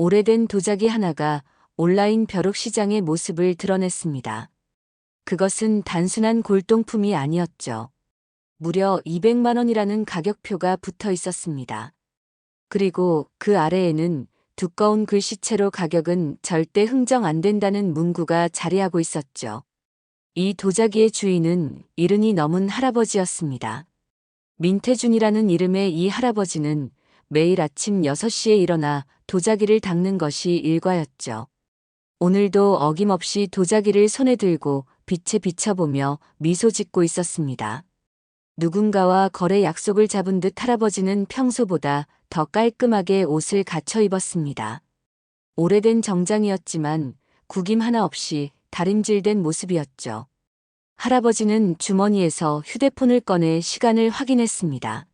오래된 도자기 하나가 온라인 벼룩 시장의 모습을 드러냈습니다. 그것은 단순한 골동품이 아니었죠. 무려 200만 원이라는 가격표가 붙어 있었습니다. 그리고 그 아래에는 두꺼운 글씨체로 가격은 절대 흥정 안 된다는 문구가 자리하고 있었죠. 이 도자기의 주인은 이른이 넘은 할아버지였습니다. 민태준이라는 이름의 이 할아버지는 매일 아침 6시에 일어나 도자기를 닦는 것이 일과였죠. 오늘도 어김없이 도자기를 손에 들고 빛에 비춰보며 미소 짓고 있었습니다. 누군가와 거래 약속을 잡은 듯 할아버지는 평소보다 더 깔끔하게 옷을 갖춰 입었습니다. 오래된 정장이었지만 구김 하나 없이 다림질된 모습이었죠. 할아버지는 주머니에서 휴대폰을 꺼내 시간을 확인했습니다.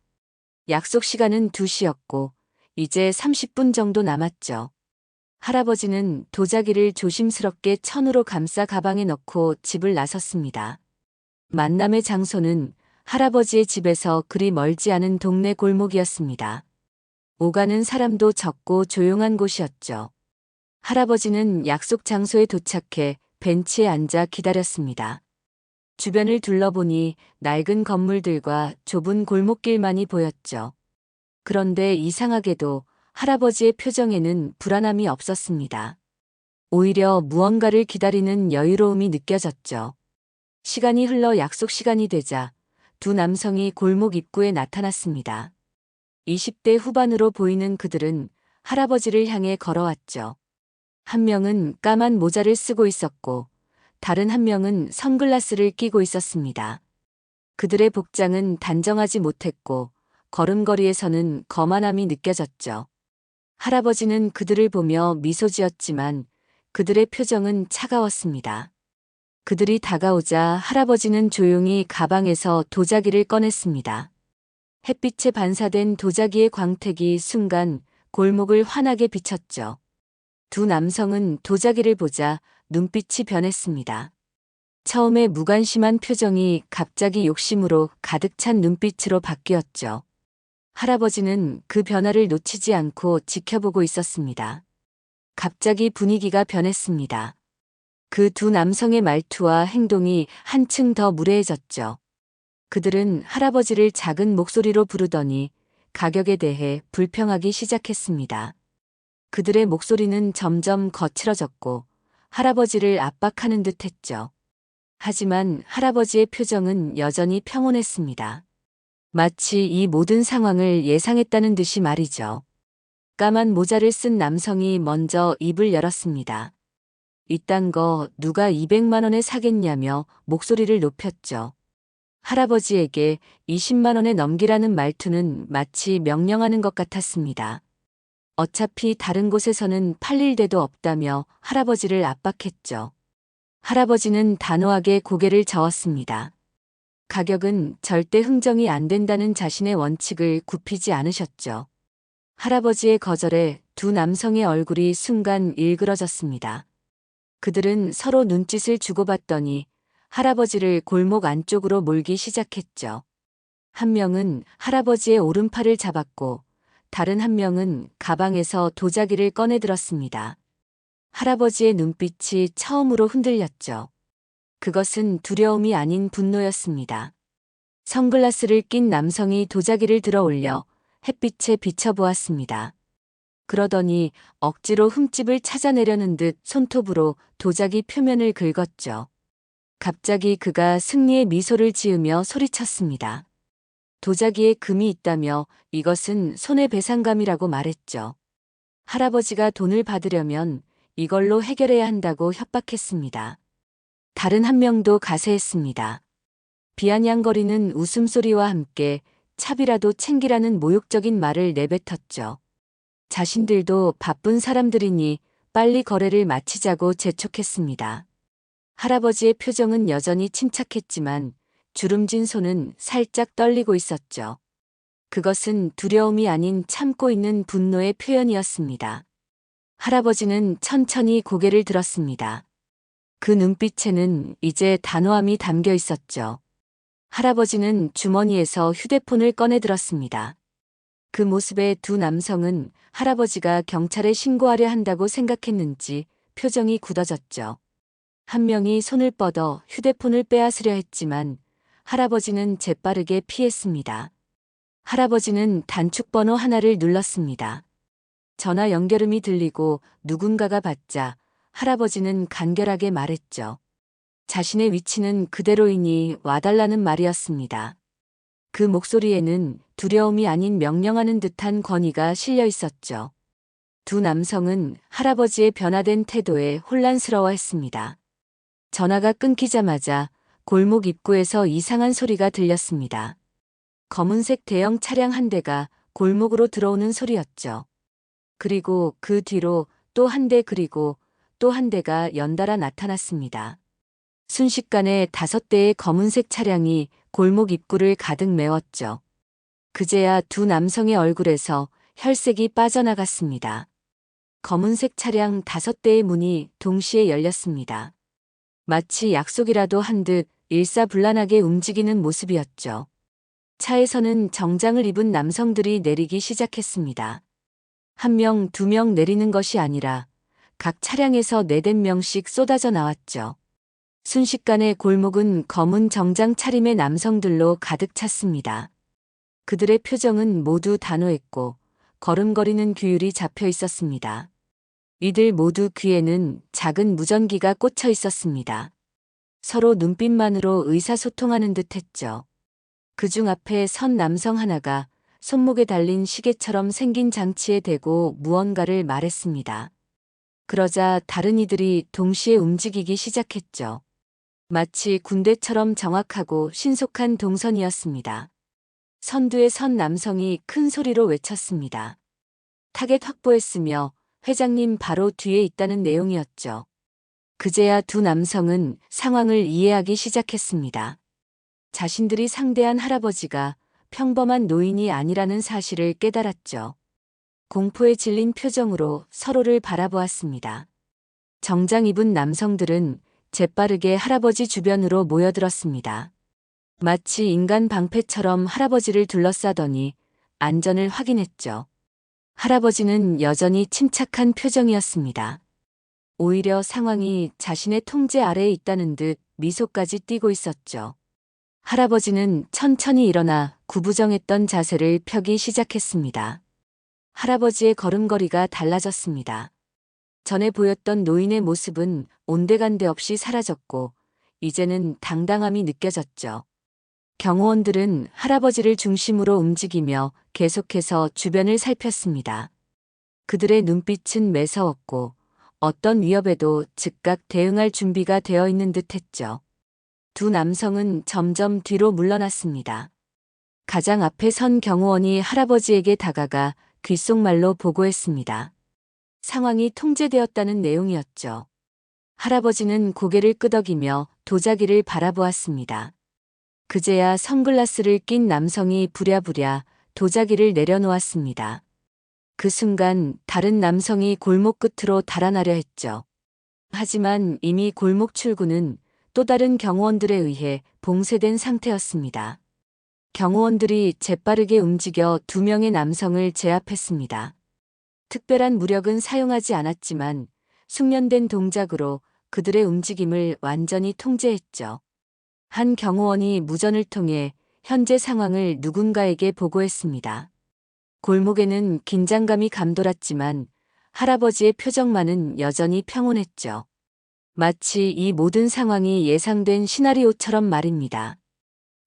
약속 시간은 2시였고 이제 30분 정도 남았죠. 할아버지는 도자기를 조심스럽게 천으로 감싸 가방에 넣고 집을 나섰습니다. 만남의 장소는 할아버지의 집에서 그리 멀지 않은 동네 골목이었습니다. 오가는 사람도 적고 조용한 곳이었죠. 할아버지는 약속 장소에 도착해 벤치에 앉아 기다렸습니다. 주변을 둘러보니 낡은 건물들과 좁은 골목길만이 보였죠. 그런데 이상하게도 할아버지의 표정에는 불안함이 없었습니다. 오히려 무언가를 기다리는 여유로움이 느껴졌죠. 시간이 흘러 약속 시간이 되자 두 남성이 골목 입구에 나타났습니다. 20대 후반으로 보이는 그들은 할아버지를 향해 걸어왔죠. 한 명은 까만 모자를 쓰고 있었고 다른 한 명은 선글라스를 끼고 있었습니다. 그들의 복장은 단정하지 못했고 걸음걸이에서는 거만함이 느껴졌죠. 할아버지는 그들을 보며 미소 지었지만 그들의 표정은 차가웠습니다. 그들이 다가오자 할아버지는 조용히 가방에서 도자기를 꺼냈습니다. 햇빛에 반사된 도자기의 광택이 순간 골목을 환하게 비쳤죠. 두 남성은 도자기를 보자 눈빛이 변했습니다. 처음에 무관심한 표정이 갑자기 욕심으로 가득 찬 눈빛으로 바뀌었죠. 할아버지는 그 변화를 놓치지 않고 지켜보고 있었습니다. 갑자기 분위기가 변했습니다. 그 두 남성의 말투와 행동이 한층 더 무례해졌죠. 그들은 할아버지를 작은 목소리로 부르더니 가격에 대해 불평하기 시작했습니다. 그들의 목소리는 점점 거칠어졌고 할아버지를 압박하는 듯 했죠. 하지만 할아버지의 표정은 여전히 평온했습니다. 마치 이 모든 상황을 예상했다는 듯이 말이죠. 까만 모자를 쓴 남성이 먼저 입을 열었습니다. 이딴 거 누가 200만 원에 사겠냐며 목소리를 높였죠. 할아버지에게 20만 원에 넘기라는 말투는 마치 명령하는 것 같았습니다. 어차피 다른 곳에서는 팔릴 데도 없다며 할아버지를 압박했죠. 할아버지는 단호하게 고개를 저었습니다. 가격은 절대 흥정이 안 된다는 자신의 원칙을 굽히지 않으셨죠. 할아버지의 거절에 두 남성의 얼굴이 순간 일그러졌습니다. 그들은 서로 눈짓을 주고받더니 할아버지를 골목 안쪽으로 몰기 시작했죠. 한 명은 할아버지의 오른팔을 잡았고 다른 한 명은 가방에서 도자기를 꺼내 들었습니다. 할아버지의 눈빛이 처음으로 흔들렸죠. 그것은 두려움이 아닌 분노였습니다. 선글라스를 낀 남성이 도자기를 들어 올려 햇빛에 비춰보았습니다. 그러더니 억지로 흠집을 찾아내려는 듯 손톱으로 도자기 표면을 긁었죠. 갑자기 그가 승리의 미소를 지으며 소리쳤습니다. 도자기에 금이 있다며 이것은 손해배상감이라고 말했죠. 할아버지가 돈을 받으려면 이걸로 해결해야 한다고 협박했습니다. 다른 한 명도 가세했습니다. 비아냥거리는 웃음소리와 함께 차비라도 챙기라는 모욕적인 말을 내뱉었죠. 자신들도 바쁜 사람들이니 빨리 거래를 마치자고 재촉했습니다. 할아버지의 표정은 여전히 침착했지만 주름진 손은 살짝 떨리고 있었죠. 그것은 두려움이 아닌 참고 있는 분노의 표현이었습니다. 할아버지는 천천히 고개를 들었습니다. 그 눈빛에는 이제 단호함이 담겨 있었죠. 할아버지는 주머니에서 휴대폰을 꺼내 들었습니다. 그 모습에 두 남성은 할아버지가 경찰에 신고하려 한다고 생각했는지 표정이 굳어졌죠. 한 명이 손을 뻗어 휴대폰을 빼앗으려 했지만 할아버지는 재빠르게 피했습니다. 할아버지는 단축번호 하나를 눌렀습니다. 전화 연결음이 들리고 누군가가 받자 할아버지는 간결하게 말했죠. 자신의 위치는 그대로이니 와달라는 말이었습니다. 그 목소리에는 두려움이 아닌 명령하는 듯한 권위가 실려 있었죠. 두 남성은 할아버지의 변화된 태도에 혼란스러워했습니다. 전화가 끊기자마자 골목 입구에서 이상한 소리가 들렸습니다. 검은색 대형 차량 한 대가 골목으로 들어오는 소리였죠. 그리고 그 뒤로 또 한 대 그리고 또 한 대가 연달아 나타났습니다. 순식간에 다섯 대의 검은색 차량이 골목 입구를 가득 메웠죠. 그제야 두 남성의 얼굴에서 혈색이 빠져나갔습니다. 검은색 차량 다섯 대의 문이 동시에 열렸습니다. 마치 약속이라도 한 듯 일사불란하게 움직이는 모습이었죠. 차에서는 정장을 입은 남성들이 내리기 시작했습니다. 한 명, 두 명 내리는 것이 아니라 각 차량에서 네댓 명씩 쏟아져 나왔죠. 순식간에 골목은 검은 정장 차림의 남성들로 가득 찼습니다. 그들의 표정은 모두 단호했고 걸음거리는 규율이 잡혀 있었습니다. 이들 모두 귀에는 작은 무전기가 꽂혀 있었습니다. 서로 눈빛만으로 의사소통하는 듯 했죠. 그중 앞에 선 남성 하나가 손목에 달린 시계처럼 생긴 장치에 대고 무언가를 말했습니다. 그러자 다른 이들이 동시에 움직이기 시작했죠. 마치 군대처럼 정확하고 신속한 동선이었습니다. 선두의 선 남성이 큰 소리로 외쳤습니다. 타겟 확보했으며 회장님 바로 뒤에 있다는 내용이었죠. 그제야 두 남성은 상황을 이해하기 시작했습니다. 자신들이 상대한 할아버지가 평범한 노인이 아니라는 사실을 깨달았죠. 공포에 질린 표정으로 서로를 바라보았습니다. 정장 입은 남성들은 재빠르게 할아버지 주변으로 모여들었습니다. 마치 인간 방패처럼 할아버지를 둘러싸더니 안전을 확인했죠. 할아버지는 여전히 침착한 표정이었습니다. 오히려 상황이 자신의 통제 아래에 있다는 듯 미소까지 띠고 있었죠. 할아버지는 천천히 일어나 구부정했던 자세를 펴기 시작했습니다. 할아버지의 걸음걸이가 달라졌습니다. 전에 보였던 노인의 모습은 온데간데 없이 사라졌고 이제는 당당함이 느껴졌죠. 경호원들은 할아버지를 중심으로 움직이며 계속해서 주변을 살폈습니다. 그들의 눈빛은 매서웠고 어떤 위협에도 즉각 대응할 준비가 되어 있는 듯 했죠. 두 남성은 점점 뒤로 물러났습니다. 가장 앞에 선 경호원이 할아버지에게 다가가 귓속말로 보고했습니다. 상황이 통제되었다는 내용이었죠. 할아버지는 고개를 끄덕이며 도자기를 바라보았습니다. 그제야 선글라스를 낀 남성이 부랴부랴 도자기를 내려놓았습니다. 그 순간 다른 남성이 골목 끝으로 달아나려 했죠. 하지만 이미 골목 출구는 또 다른 경호원들에 의해 봉쇄된 상태였습니다. 경호원들이 재빠르게 움직여 두 명의 남성을 제압했습니다. 특별한 무력은 사용하지 않았지만 숙련된 동작으로 그들의 움직임을 완전히 통제했죠. 한 경호원이 무전을 통해 현재 상황을 누군가에게 보고했습니다. 골목에는 긴장감이 감돌았지만 할아버지의 표정만은 여전히 평온했죠. 마치 이 모든 상황이 예상된 시나리오처럼 말입니다.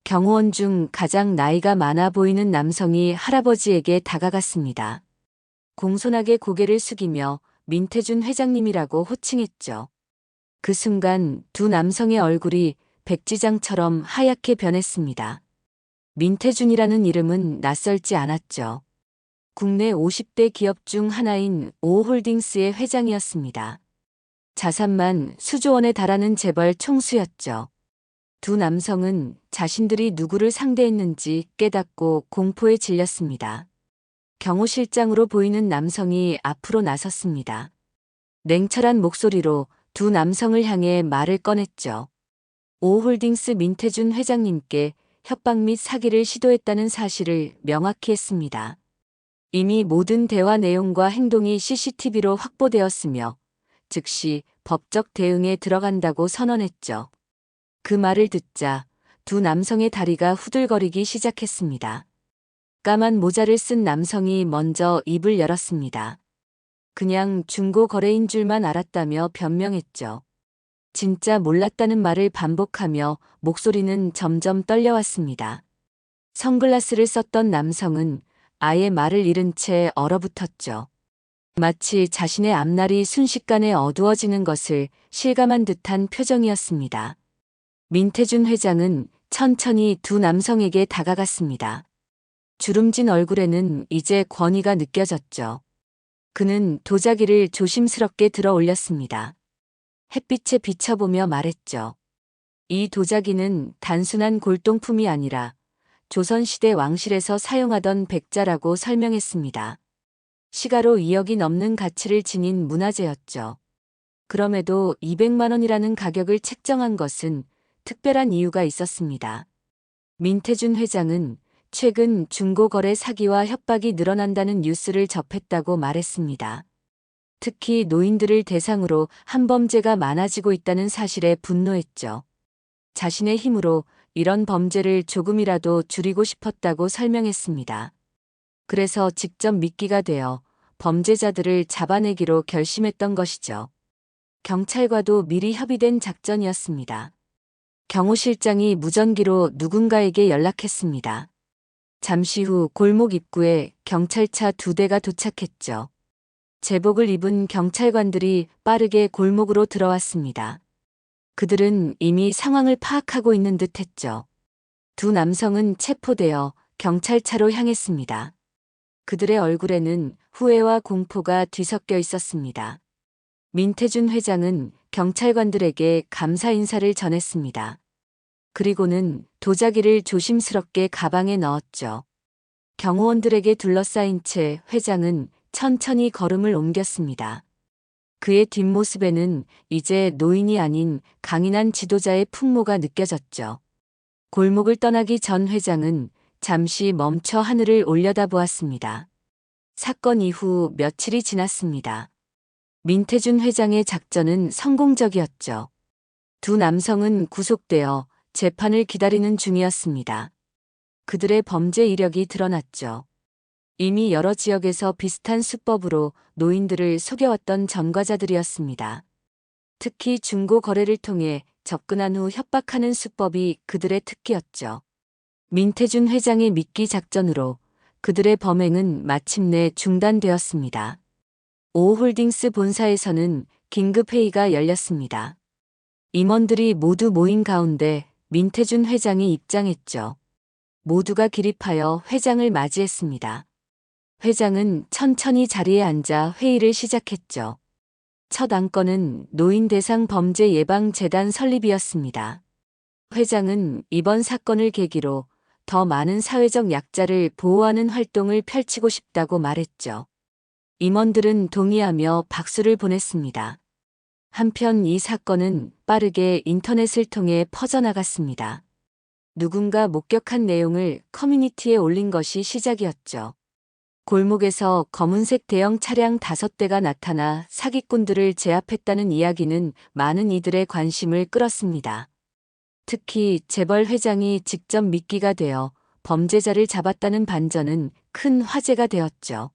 경호원 중 가장 나이가 많아 보이는 남성이 할아버지에게 다가갔습니다. 공손하게 고개를 숙이며 민태준 회장님이라고 호칭했죠. 그 순간 두 남성의 얼굴이 백지장처럼 하얗게 변했습니다. 민태준이라는 이름은 낯설지 않았죠. 국내 50대 기업 중 하나인 오홀딩스의 회장이었습니다. 자산만 수조 원에 달하는 재벌 총수였죠. 두 남성은 자신들이 누구를 상대했는지 깨닫고 공포에 질렸습니다. 경호실장으로 보이는 남성이 앞으로 나섰습니다. 냉철한 목소리로 두 남성을 향해 말을 꺼냈죠. 오홀딩스 민태준 회장님께 협박 및 사기를 시도했다는 사실을 명확히 했습니다. 이미 모든 대화 내용과 행동이 CCTV로 확보되었으며 즉시 법적 대응에 들어간다고 선언했죠. 그 말을 듣자 두 남성의 다리가 후들거리기 시작했습니다. 까만 모자를 쓴 남성이 먼저 입을 열었습니다. 그냥 중고 거래인 줄만 알았다며 변명했죠. 진짜 몰랐다는 말을 반복하며 목소리는 점점 떨려왔습니다. 선글라스를 썼던 남성은 아예 말을 잃은 채 얼어붙었죠. 마치 자신의 앞날이 순식간에 어두워지는 것을 실감한 듯한 표정이었습니다. 민태준 회장은 천천히 두 남성에게 다가갔습니다. 주름진 얼굴에는 이제 권위가 느껴졌죠. 그는 도자기를 조심스럽게 들어 올렸습니다. 햇빛에 비춰보며 말했죠. 이 도자기는 단순한 골동품이 아니라 조선시대 왕실에서 사용하던 백자라고 설명했습니다. 시가로 2억이 넘는 가치를 지닌 문화재였죠. 그럼에도 200만 원이라는 가격을 책정한 것은 특별한 이유가 있었습니다. 민태준 회장은 최근 중고거래 사기와 협박이 늘어난다는 뉴스를 접했다고 말했습니다. 특히 노인들을 대상으로 한 범죄가 많아지고 있다는 사실에 분노했죠. 자신의 힘으로 이런 범죄를 조금이라도 줄이고 싶었다고 설명했습니다. 그래서 직접 미끼가 되어 범죄자들을 잡아내기로 결심했던 것이죠. 경찰과도 미리 협의된 작전이었습니다. 경호 실장이 무전기로 누군가에게 연락했습니다. 잠시 후 골목 입구에 경찰차 두 대가 도착했죠. 제복을 입은 경찰관들이 빠르게 골목으로 들어왔습니다. 그들은 이미 상황을 파악하고 있는 듯 했죠. 두 남성은 체포되어 경찰차로 향했습니다. 그들의 얼굴에는 후회와 공포가 뒤섞여 있었습니다. 민태준 회장은 경찰관들에게 감사 인사를 전했습니다. 그리고는 도자기를 조심스럽게 가방에 넣었죠. 경호원들에게 둘러싸인 채 회장은 천천히 걸음을 옮겼습니다. 그의 뒷모습에는 이제 노인이 아닌 강인한 지도자의 풍모가 느껴졌죠. 골목을 떠나기 전 회장은 잠시 멈춰 하늘을 올려다보았습니다. 사건 이후 며칠이 지났습니다. 민태준 회장의 작전은 성공적이었죠. 두 남성은 구속되어 재판을 기다리는 중이었습니다. 그들의 범죄 이력이 드러났죠. 이미 여러 지역에서 비슷한 수법으로 노인들을 속여왔던 전과자들이었습니다. 특히 중고 거래를 통해 접근한 후 협박하는 수법이 그들의 특기였죠. 민태준 회장의 미끼 작전으로 그들의 범행은 마침내 중단되었습니다. 오홀딩스 본사에서는 긴급회의가 열렸습니다. 임원들이 모두 모인 가운데 민태준 회장이 입장했죠. 모두가 기립하여 회장을 맞이했습니다. 회장은 천천히 자리에 앉아 회의를 시작했죠. 첫 안건은 노인 대상 범죄 예방 재단 설립이었습니다. 회장은 이번 사건을 계기로 더 많은 사회적 약자를 보호하는 활동을 펼치고 싶다고 말했죠. 임원들은 동의하며 박수를 보냈습니다. 한편 이 사건은 빠르게 인터넷을 통해 퍼져나갔습니다. 누군가 목격한 내용을 커뮤니티에 올린 것이 시작이었죠. 골목에서 검은색 대형 차량 다섯 대가 나타나 사기꾼들을 제압했다는 이야기는 많은 이들의 관심을 끌었습니다. 특히 재벌 회장이 직접 미끼가 되어 범죄자를 잡았다는 반전은 큰 화제가 되었죠.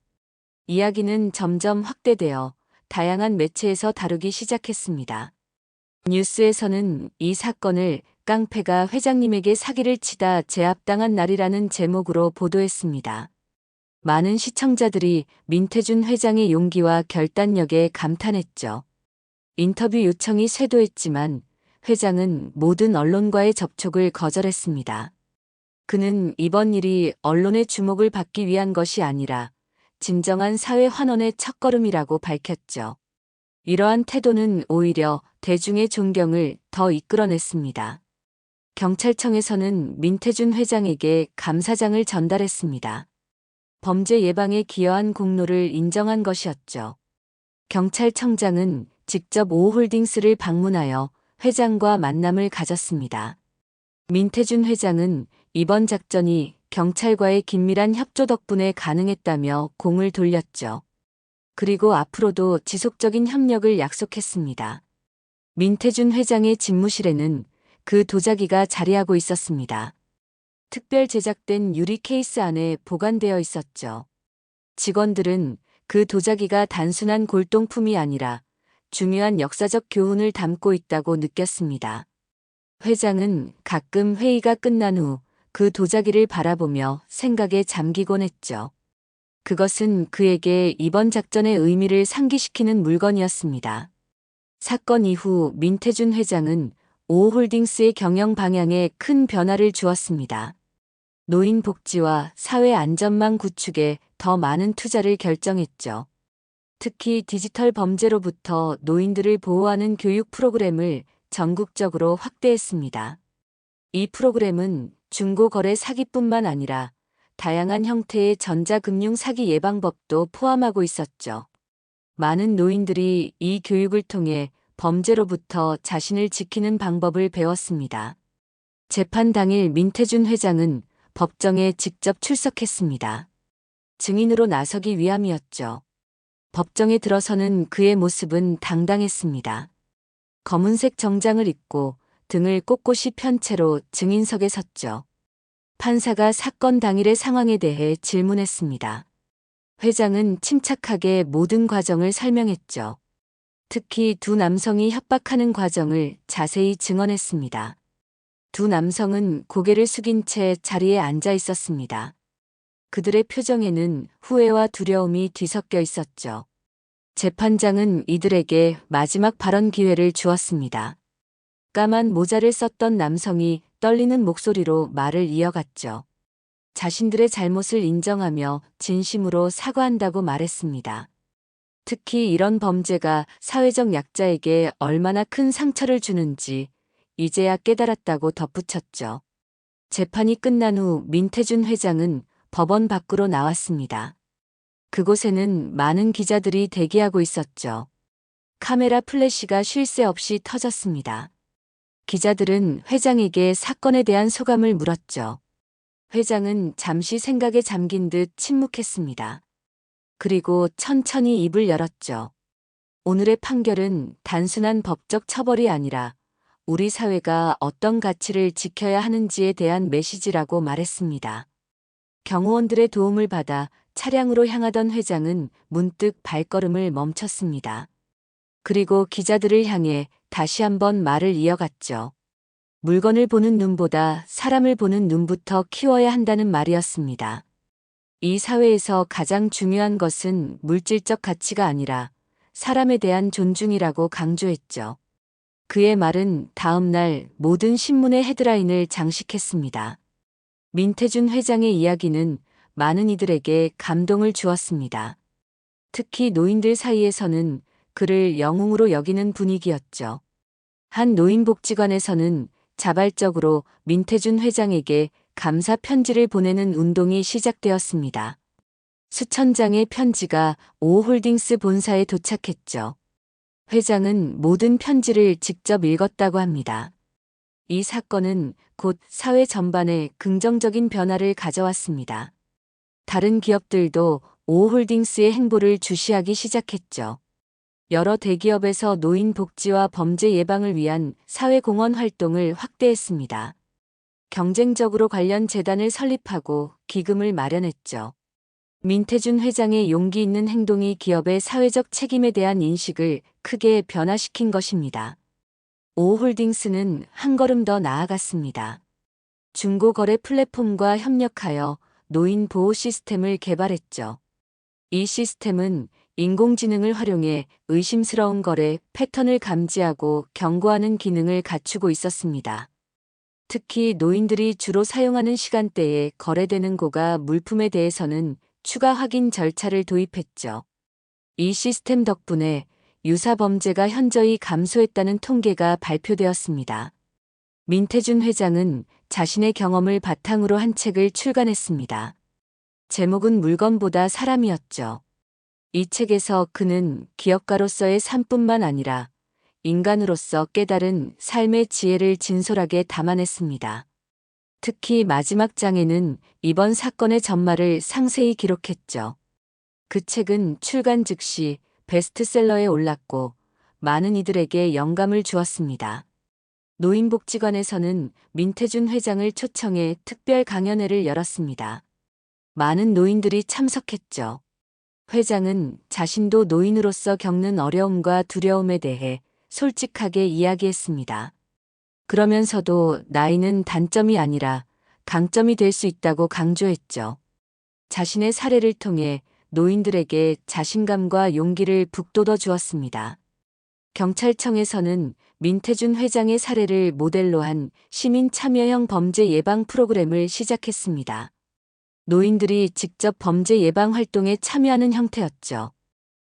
이야기는 점점 확대되어 다양한 매체에서 다루기 시작했습니다. 뉴스에서는 이 사건을 깡패가 회장님에게 사기를 치다 제압당한 날이라는 제목으로 보도했습니다. 많은 시청자들이 민태준 회장의 용기와 결단력에 감탄했죠. 인터뷰 요청이 쇄도했지만 회장은 모든 언론과의 접촉을 거절했습니다. 그는 이번 일이 언론의 주목을 받기 위한 것이 아니라 진정한 사회 환원의 첫걸음이라고 밝혔죠. 이러한 태도는 오히려 대중의 존경을 더 이끌어냈습니다. 경찰청에서는 민태준 회장에게 감사장을 전달했습니다. 범죄 예방에 기여한 공로를 인정한 것이었죠. 경찰청장은 직접 오홀딩스를 방문하여 회장과 만남을 가졌습니다. 민태준 회장은 이번 작전이 경찰과의 긴밀한 협조 덕분에 가능했다며 공을 돌렸죠. 그리고 앞으로도 지속적인 협력을 약속했습니다. 민태준 회장의 집무실에는 그 도자기가 자리하고 있었습니다. 특별 제작된 유리 케이스 안에 보관되어 있었죠. 직원들은 그 도자기가 단순한 골동품이 아니라 중요한 역사적 교훈을 담고 있다고 느꼈습니다. 회장은 가끔 회의가 끝난 후 그 도자기를 바라보며 생각에 잠기곤 했죠. 그것은 그에게 이번 작전의 의미를 상기시키는 물건이었습니다. 사건 이후 민태준 회장은 오홀딩스의 경영 방향에 큰 변화를 주었습니다. 노인 복지와 사회 안전망 구축에 더 많은 투자를 결정했죠. 특히 디지털 범죄로부터 노인들을 보호하는 교육 프로그램을 전국적으로 확대했습니다. 이 프로그램은 중고거래 사기뿐만 아니라 다양한 형태의 전자금융 사기 예방법도 포함하고 있었죠. 많은 노인들이 이 교육을 통해 범죄로부터 자신을 지키는 방법을 배웠습니다. 재판 당일 민태준 회장은 법정에 직접 출석했습니다. 증인으로 나서기 위함이었죠. 법정에 들어서는 그의 모습은 당당했습니다. 검은색 정장을 입고 등을 꼿꼿이 편 채로 증인석에 섰죠. 판사가 사건 당일의 상황에 대해 질문했습니다. 회장은 침착하게 모든 과정을 설명했죠. 특히 두 남성이 협박하는 과정을 자세히 증언했습니다. 두 남성은 고개를 숙인 채 자리에 앉아 있었습니다. 그들의 표정에는 후회와 두려움이 뒤섞여 있었죠. 재판장은 이들에게 마지막 발언 기회를 주었습니다. 까만 모자를 썼던 남성이 떨리는 목소리로 말을 이어갔죠. 자신들의 잘못을 인정하며 진심으로 사과한다고 말했습니다. 특히 이런 범죄가 사회적 약자에게 얼마나 큰 상처를 주는지 이제야 깨달았다고 덧붙였죠. 재판이 끝난 후 민태준 회장은 법원 밖으로 나왔습니다. 그곳에는 많은 기자들이 대기하고 있었죠. 카메라 플래시가 쉴 새 없이 터졌습니다. 기자들은 회장에게 사건에 대한 소감을 물었죠. 회장은 잠시 생각에 잠긴 듯 침묵했습니다. 그리고 천천히 입을 열었죠. 오늘의 판결은 단순한 법적 처벌이 아니라 우리 사회가 어떤 가치를 지켜야 하는지에 대한 메시지라고 말했습니다. 경호원들의 도움을 받아 차량으로 향하던 회장은 문득 발걸음을 멈췄습니다. 그리고 기자들을 향해 다시 한번 말을 이어갔죠. 물건을 보는 눈보다 사람을 보는 눈부터 키워야 한다는 말이었습니다. 이 사회에서 가장 중요한 것은 물질적 가치가 아니라 사람에 대한 존중이라고 강조했죠. 그의 말은 다음 날 모든 신문의 헤드라인을 장식했습니다. 민태준 회장의 이야기는 많은 이들에게 감동을 주었습니다. 특히 노인들 사이에서는 그를 영웅으로 여기는 분위기였죠. 한 노인복지관에서는 자발적으로 민태준 회장에게 감사 편지를 보내는 운동이 시작되었습니다. 수천 장의 편지가 오홀딩스 본사에 도착했죠. 회장은 모든 편지를 직접 읽었다고 합니다. 이 사건은 곧 사회 전반에 긍정적인 변화를 가져왔습니다. 다른 기업들도 오홀딩스의 행보를 주시하기 시작했죠. 여러 대기업에서 노인 복지와 범죄 예방을 위한 사회공헌 활동을 확대했습니다. 경쟁적으로 관련 재단을 설립하고 기금을 마련했죠. 민태준 회장의 용기 있는 행동이 기업의 사회적 책임에 대한 인식을 크게 변화시킨 것입니다. 오홀딩스는 한 걸음 더 나아갔습니다. 중고거래 플랫폼과 협력하여 노인 보호 시스템을 개발했죠. 이 시스템은 인공지능을 활용해 의심스러운 거래 패턴을 감지하고 경고하는 기능을 갖추고 있었습니다. 특히 노인들이 주로 사용하는 시간대에 거래되는 고가 물품에 대해서는 추가 확인 절차를 도입했죠. 이 시스템 덕분에 유사 범죄가 현저히 감소했다는 통계가 발표되었습니다. 민태준 회장은 자신의 경험을 바탕으로 한 책을 출간했습니다. 제목은 물건보다 사람이었죠. 이 책에서 그는 기업가로서의 삶뿐만 아니라 인간으로서 깨달은 삶의 지혜를 진솔하게 담아냈습니다. 특히 마지막 장에는 이번 사건의 전말을 상세히 기록했죠. 그 책은 출간 즉시 베스트셀러에 올랐고 많은 이들에게 영감을 주었습니다. 노인복지관에서는 민태준 회장을 초청해 특별 강연회를 열었습니다. 많은 노인들이 참석했죠. 회장은 자신도 노인으로서 겪는 어려움과 두려움에 대해 솔직하게 이야기했습니다. 그러면서도 나이는 단점이 아니라 강점이 될 수 있다고 강조했죠. 자신의 사례를 통해 노인들에게 자신감과 용기를 북돋워 주었습니다. 경찰청에서는 민태준 회장의 사례를 모델로 한 시민 참여형 범죄 예방 프로그램을 시작했습니다. 노인들이 직접 범죄 예방 활동에 참여하는 형태였죠.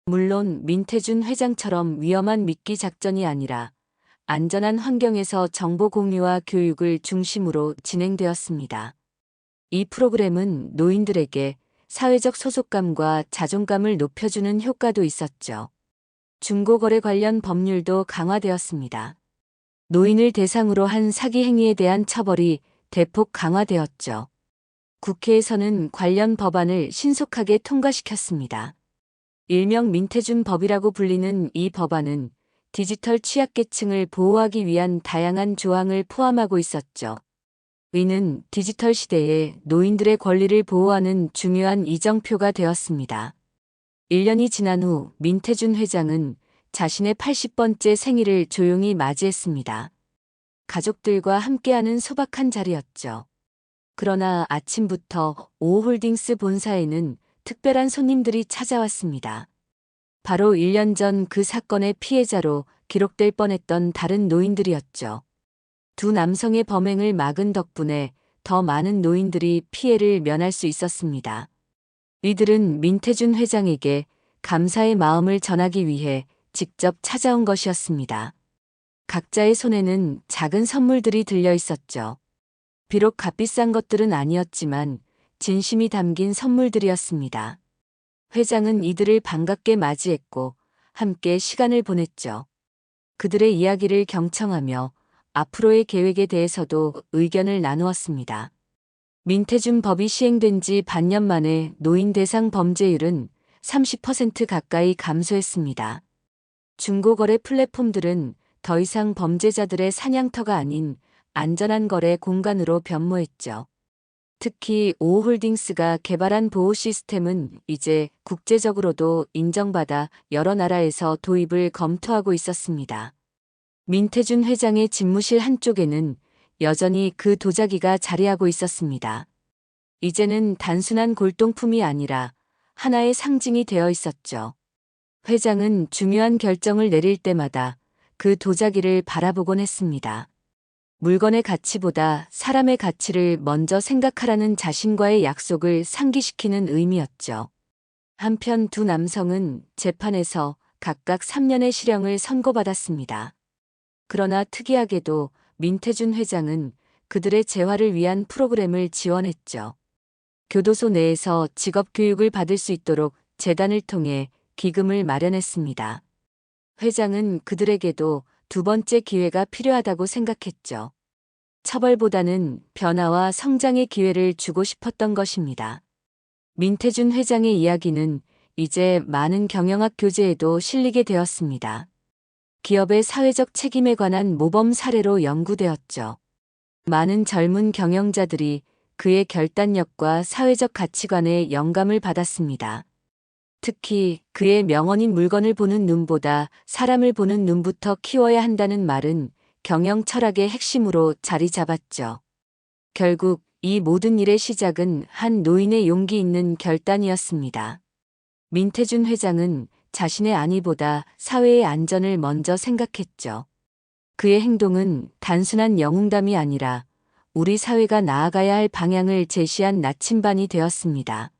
물론 민태준 회장처럼 위험한 미끼 작전이 아니라 안전한 환경에서 정보 공유와 교육을 중심으로 진행되었습니다. 이 프로그램은 노인들에게 사회적 소속감과 자존감을 높여주는 효과도 있었죠. 중고거래 관련 법률도 강화되었습니다. 노인을 대상으로 한 사기 행위에 대한 처벌이 대폭 강화되었죠. 국회에서는 관련 법안을 신속하게 통과시켰습니다. 일명 민태준 법이라고 불리는 이 법안은 디지털 취약계층을 보호하기 위한 다양한 조항을 포함하고 있었죠. 이는 디지털 시대에 노인들의 권리를 보호하는 중요한 이정표가 되었습니다. 1년이 지난 후 민태준 회장은 자신의 80번째 생일을 조용히 맞이했습니다. 가족들과 함께하는 소박한 자리였죠. 그러나 아침부터 오홀딩스 본사에는 특별한 손님들이 찾아왔습니다. 바로 1년 전 그 사건의 피해자로 기록될 뻔했던 다른 노인들이었죠. 두 남성의 범행을 막은 덕분에 더 많은 노인들이 피해를 면할 수 있었습니다. 이들은 민태준 회장에게 감사의 마음을 전하기 위해 직접 찾아온 것이었습니다. 각자의 손에는 작은 선물들이 들려 있었죠. 비록 값비싼 것들은 아니었지만 진심이 담긴 선물들이었습니다. 회장은 이들을 반갑게 맞이했고 함께 시간을 보냈죠. 그들의 이야기를 경청하며 앞으로의 계획에 대해서도 의견을 나누었습니다. 민태준 법이 시행된 지 반년 만에 노인 대상 범죄율은 30% 가까이 감소했습니다. 중고거래 플랫폼들은 더 이상 범죄자들의 사냥터가 아닌 안전한 거래 공간으로 변모했죠. 특히 오홀딩스가 개발한 보호 시스템은 이제 국제적으로도 인정받아 여러 나라에서 도입을 검토하고 있었습니다. 민태준 회장의 집무실 한쪽에는 여전히 그 도자기가 자리하고 있었습니다. 이제는 단순한 골동품이 아니라 하나의 상징이 되어 있었죠. 회장은 중요한 결정을 내릴 때마다 그 도자기를 바라보곤 했습니다. 물건의 가치보다 사람의 가치를 먼저 생각하라는 자신과의 약속을 상기시키는 의미였죠. 한편 두 남성은 재판에서 각각 3년의 실형을 선고받았습니다. 그러나 특이하게도 민태준 회장은 그들의 재활을 위한 프로그램을 지원했죠. 교도소 내에서 직업 교육을 받을 수 있도록 재단을 통해 기금을 마련했습니다. 회장은 그들에게도 두 번째 기회가 필요하다고 생각했죠. 처벌보다는 변화와 성장의 기회를 주고 싶었던 것입니다. 민태준 회장의 이야기는 이제 많은 경영학 교재에도 실리게 되었습니다. 기업의 사회적 책임에 관한 모범 사례로 연구되었죠. 많은 젊은 경영자들이 그의 결단력과 사회적 가치관에 영감을 받았습니다. 특히 그의 명언인 물건을 보는 눈보다 사람을 보는 눈부터 키워야 한다는 말은 경영 철학의 핵심으로 자리 잡았죠. 결국 이 모든 일의 시작은 한 노인의 용기 있는 결단이었습니다. 민태준 회장은 자신의 안위보다 사회의 안전을 먼저 생각했죠. 그의 행동은 단순한 영웅담이 아니라 우리 사회가 나아가야 할 방향을 제시한 나침반이 되었습니다.